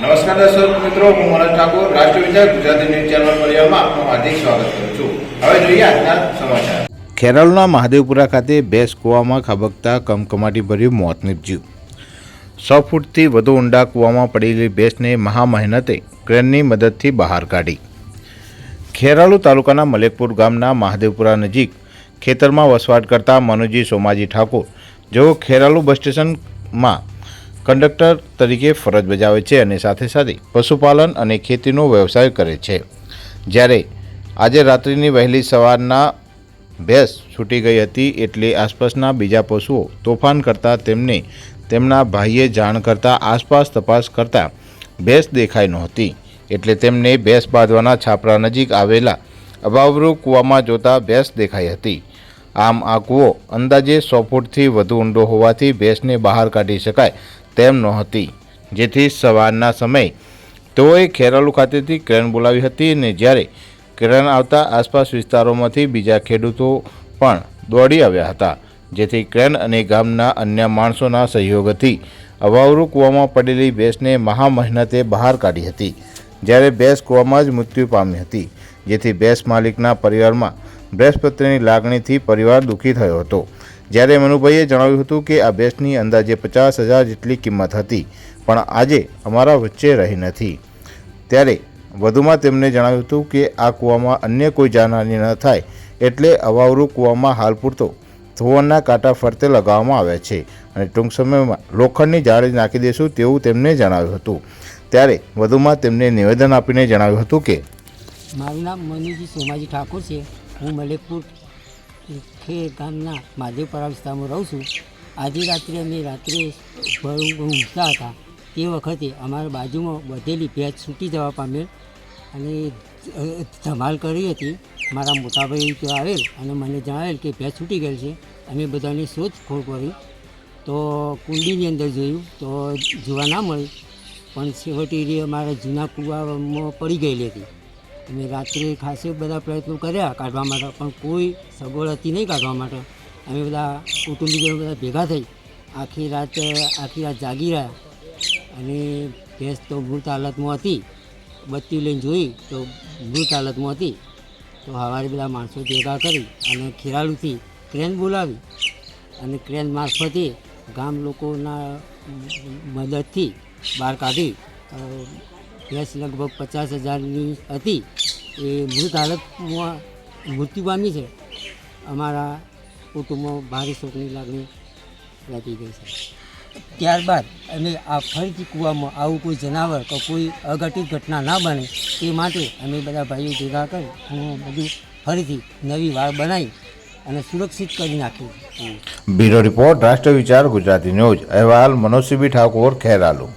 દર્શક મિત્રો, હું મનોજ ઠાકોર, રાષ્ટ્રીય વિચાર ગુજરાતી ન્યૂઝ ચેનલ પરિવારમાં આપનું હાર્દિક સ્વાગત કરું છું. હવે જોઈએ આજના સમાચાર. ખેરાલુના મહાદેવપુરા ખાતે બેસ કૂવામાં ખાબકતા કમકમાટી ભર્યું મોત નીપજ્યું. સો ફૂટથી વધુ ઊંડા કૂવામાં પડેલી બેસને મહા મહેનતે ક્રેનની મદદથી બહાર કાઢી. ખેરાલુ તાલુકાના મલેકપુર ગામના મહાદેવપુરા નજીક ખેતરમાં વસવાટ કરતા મનુજી સોમાજી ઠાકોર જેઓ ખેરાલુ બસ સ્ટેશનમાં કંડક્ટર તરીકે ફરજ બજાવે છે અને સાથે સાથે પશુપાલન અને ખેતીનો વ્યવસાય કરે છે. જ્યારે આજે રાત્રિની વહેલી સવારના ભેંસ છૂટી ગઈ હતી એટલે આસપાસના બીજા પશુઓ તોફાન કરતા તેમને તેમના ભાઈએ જાણ કરતા આસપાસ તપાસ કરતા ભેંસ દેખાઈ નહોતી. એટલે તેમને ભેંસ બાંધવાના છાપરા નજીક આવેલા અભાવરૂ કૂવામાં જોતા ભેંસ દેખાઈ હતી. આમ આ કૂવો અંદાજે સો ફૂટથી વધુ ઊંડો હોવાથી ભેંસને બહાર કાઢી શકાય તેમ નહોતી. જેથી સવારના સમયે તેઓએ ખેરાલુ ખાતેથી ક્રેન બોલાવી હતી અને જ્યારે ક્રેન આવતા આસપાસ વિસ્તારોમાંથી બીજા ખેડૂતો પણ દોડી આવ્યા હતા. જેથી ક્રેન અને ગામના અન્ય માણસોના સહયોગથી અવાવરુ કૂવામાં પડેલી ભેંસને મહા મહેનતે બહાર કાઢી હતી. જ્યારે ભેંસ કૂવામાં જ મૃત્યુ પામી હતી, જેથી ભેંસ માલિકના પરિવારમાં ભેંસ લાગણીથી પરિવાર દુઃખી થયો હતો. જ્યારે મનુભાઈએ જણાવ્યું હતું કે આ ભેંસની અંદાજે પચાસ હજાર જેટલી કિંમત હતી, પણ આજે અમારા વચ્ચે રહી નથી. ત્યારે વધુમાં તેમણે જણાવ્યું હતું કે આ કૂવામાં અન્ય કોઈ જાનહાની ન થાય એટલે અવાવરૂ કૂવામાં હાલ પૂરતો ધોવણના કાંટા ફરતે લગાવવામાં આવ્યા છે અને ટૂંક સમયમાં લોખંડની જાળી નાખી દેશું તેવું તેમણે જણાવ્યું હતું. ત્યારે વધુમાં તેમને નિવેદન આપીને જણાવ્યું હતું કે મારું નામ મનુજી સોમાજી ઠાકોર છે. હું મલેકપુર ખેર ગામના મહાદેવપરા વિસ્તારમાં રહું છું. આજે રાત્રે અમે રાત્રે ઊંઘતા હતા. તે વખતે અમારા બાજુમાં વધેલી ભેંસ છૂટી જવા પામેલ અને ધમાલ કરી હતી. મારા મોટાભાઈ ત્યાં આવેલ અને મને જણાવેલ કે ભેંસ છૂટી ગયેલ છે. અમે બધાને શોધખોળ કરી. તો કુંડીની અંદર જોયું તો જોવા ના મળી. પણ છેવટે અમારા જૂના કુવામાં પડી ગયેલી હતી. અમે રાત્રે ખાસે બધા પ્રયત્નો કર્યા કાઢવા માટે, પણ કોઈ સગવડ હતી નહીં કાઢવા માટે. અમે બધા કુટુંબીજનો બધા ભેગા થઈ આખી રાત આખી રાત જાગી રહ્યા. અને ભેંસ તો મૃત હાલતમાં હતી. બત્તી લઈને જોઈ તો મૃત હાલતમાં હતી. તો સવારે બધા માણસો ભેગા કરી અને ખેરાલુથી ક્રેન બોલાવી અને ક્રેન મારફતે ગામ લોકોના મદદથી બહાર કાઢી ભેંસ લગભગ પચાસ હજારની હતી. એ મૃત હાલતમાં મૃત્યુ પામી છે. અમારા કુટુંબમાં ભારે શોકની લાગણી લાગી ગઈ છે. ત્યારબાદ અમે આ ફરીથી કૂવામાં આવું કોઈ જનાવર કે કોઈ અઘટિત ઘટના ના બને તે માટે અમે બધા ભાઈઓ ભેગા કરી હું બધું ફરીથી નવી વાળ બનાવી અને સુરક્ષિત કરી નાખ્યું બ્યુરો રિપોર્ટ રાષ્ટ્રીય વિચાર, ગુજરાતી ન્યૂઝ. અહેવાલ મનોજસિંહ ઠાકોર, ખેરાલુ.